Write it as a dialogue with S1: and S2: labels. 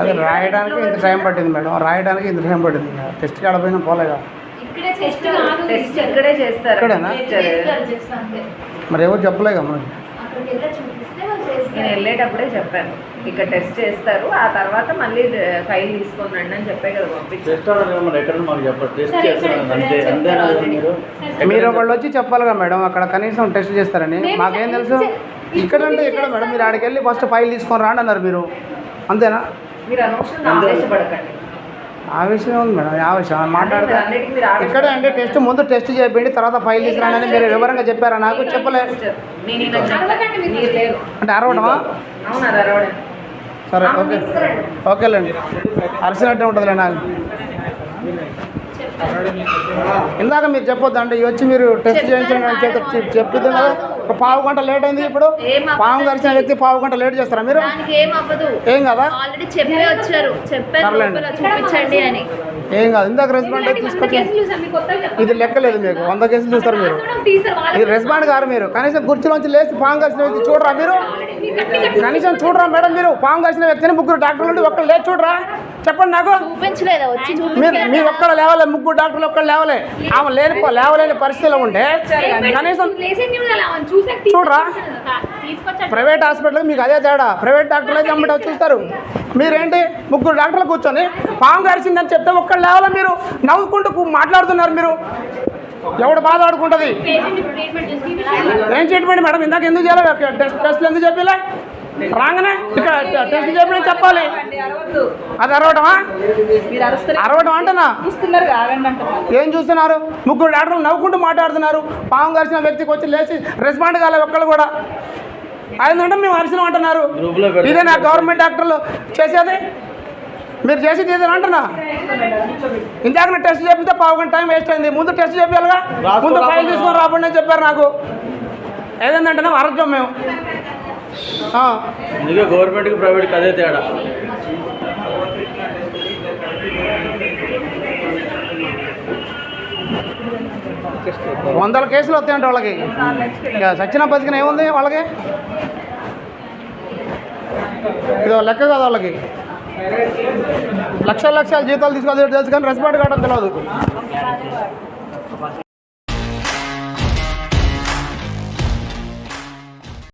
S1: అది రాయడానికి ఇంత టైం పట్టింది మేడం. రాయడానికి ఇంత టైం పట్టింది టెస్ట్ కాడ పోయినా పోలేగా.
S2: ఇక్కడే టెస్ట్
S3: ఇక్కడే చేస్తారు.
S1: మరి ఎవరు చెప్పలేగా మరి
S2: అక్కడికి వెళ్ళి చూపిస్తే వాళ్ళు
S3: నేను
S2: చేస్తారు
S3: వెళ్ళేటప్పుడే చెప్పాను. ఇక్కడ టెస్ట్ చేస్తారు ఆ తర్వాత మళ్ళీ ఫైల్ తీసుకొని రండి అని చెప్పే కదా పంపించారు
S4: మరి.
S1: ఒకళ్ళు వచ్చి చెప్పాలిగా మేడం అక్కడ కనీసం టెస్ట్ చేస్తారని. మాకేం తెలుసు? ఇక్కడ అంటే ఇక్కడ మేడం? మీరు ఆడికి వెళ్ళి ఫస్ట్ ఫైల్ తీసుకొని రాండి అన్నారు మీరు. అంతేనా?
S3: మీరు అనవసరంగా ఆవేశపడకండి.
S1: ఆ విషయం ఉంది మేడం ఆ విషయం. మాట్లాడితే. ఇక్కడే అంటే టెస్ట్ ముందు టెస్ట్ చేయండి తర్వాత ఫైల్ తీసుకురాండి అని మీరు వివరంగా చెప్పారా? నాకు చెప్పలే.
S3: నేను ఇలా చెప్పాను.
S2: అడగకండి మీరు.
S3: మీరు లేరు.
S1: అంటే అరవడమా? సరే ఓకే. ఓకేలేండి. అరిసినట్టే ఉంటుందిలే నాకు. ఇందాక మీరు చెప్పొద్దు అంటే వచ్చి మీరు టెస్ట్ చేయించండి అని చెప్పి చెప్పిద్దు కదా. ఒక పావు గంట లేట్ అయింది ఇప్పుడు. పాము కరిచిన వ్యక్తి పావు గంట లేట్ చేస్తారా మీరు?
S2: ఏం
S1: కదా?
S2: ఆల్రెడీ చెప్పే వచ్చారు. చూపించండి అని.
S1: ఏం కాదు. ఇందాక రెస్పాండ్ తీసుకొచ్చి ఇది లెక్కలేదు మీకు. వంద కేసులు చూస్తారు మీరు. ఇది రెస్పాండ్ గారు మీరు. కనీసం కుర్చీలోంచి లేచి పాము కలిసిన వ్యక్తి చూడరా మీరు? కనీసం చూడరా మేడం మీరు? పాము కలిసిన వ్యక్తిని ముగ్గురు డాక్టర్లు ఒక్కరు లేచి చూడరా? చెప్పండి నాకు.
S2: చూపించలేదా? వచ్చి
S1: మీరు? మీరు ఒక్కరు లేవలే ముగ్గురు డాక్టర్లు ఒక్కరు లేవలే. ఆమె లేని లేవలేని పరిస్థితిలో ఉంటే కనీసం చూడరా? ప్రైవేట్ హాస్పిటల్ మీకు అదే తేడా. ప్రైవేట్ డాక్టర్లు అయితే అమ్మట చూస్తారు. మీరేంటి? ముగ్గురు డాక్టర్లు కూర్చొని పాము కరిచిందని చెప్తే ఒక్కరు లేవాల మీరు? నవ్వుకుంటూ మాట్లాడుతున్నారు మీరు. ఎవడు బాధ ఆడుకుంటుంది ఏం ట్రీట్మెంట్ మేడం? ఇందాక ఎందుకు చేయాలి? టెస్ట్ టెస్ట్లు ఎందుకు చెప్పలే? రాగానే? ఇక్కడ టెస్ట్ చెప్పిన చెప్పాలి. అది అరవటమా? అరవటం అంటనా ఏం చూస్తున్నారు? ముగ్గురు డాక్టర్లు నవ్వుకుంటూ మాట్లాడుతున్నారు. పాము కరిచిన వ్యక్తికి వచ్చి లేచి రెస్పాండ్ కాలే ఒక్కళ్ళు కూడా. అయిందంటే మేము అరిసినాం అంటున్నారు. ఇదే నా గవర్నమెంట్ డాక్టర్లు చేసేది? మీరు చేసేది ఇదే అంటున్నా? ఇందాక టెస్ట్ చేపితే పావు గంట టైం వేస్ట్ అయింది. ముందు టెస్ట్ చెప్పాలిగా ముందు ఫైల్. తీసుకొని రాబండి అని చెప్పారు నాకు. ఏదంటే అరజ్యం మేము.
S4: అందుకే గవర్నమెంట్కి ప్రైవేట్కి అదే తేడా.
S1: వందల కేసులు వస్తాయంట వాళ్ళకి. సచిన బతికిన ఏముంది వాళ్ళకి? ఇది లెక్క కదా వాళ్ళకి. లక్షల లక్షల జీతాలు తీసుకోవాలి తెలుసు కానీ రెస్పాండ్ కావడం తెలియదు